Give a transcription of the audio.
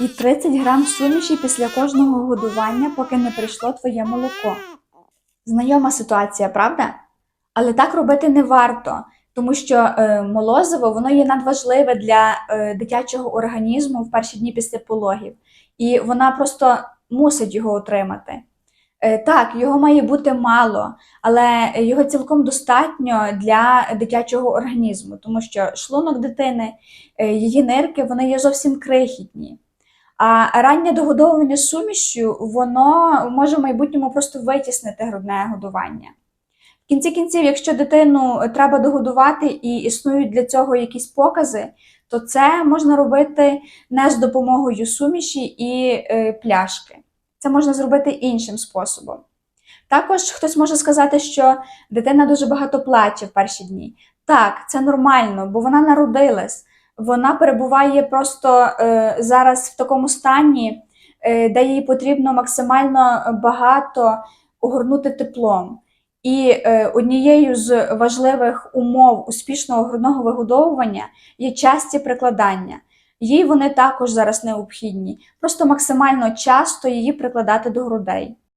і 30 грам суміші після кожного годування, поки не прийшло твоє молоко. Знайома ситуація, правда? Але так робити не варто, тому що е, молозиво воно є надважливе для е, дитячого організму в перші дні після пологів, і вона просто мусить його отримати. Е, так, його має бути мало, але його цілком достатньо для дитячого організму, тому що шлунок дитини, е, її нирки, вони є зовсім крихітні. А раннє догодовування сумішю, воно може в майбутньому просто витіснити грудне годування. В кінці кінців, якщо дитину треба догодувати і існують для цього якісь покази, то це можна робити не з допомогою суміші і е, пляшки. Це можна зробити іншим способом. Також хтось може сказати, що дитина дуже багато плаче в перші дні. Так, це нормально, бо вона народилась. Вона перебуває просто е, зараз в такому стані, е, де їй потрібно максимально багато огорнути теплом. І е, однією з важливих умов успішного грудного вигодовування є часті прикладання. Їй вони також зараз необхідні, просто максимально часто її прикладати до грудей.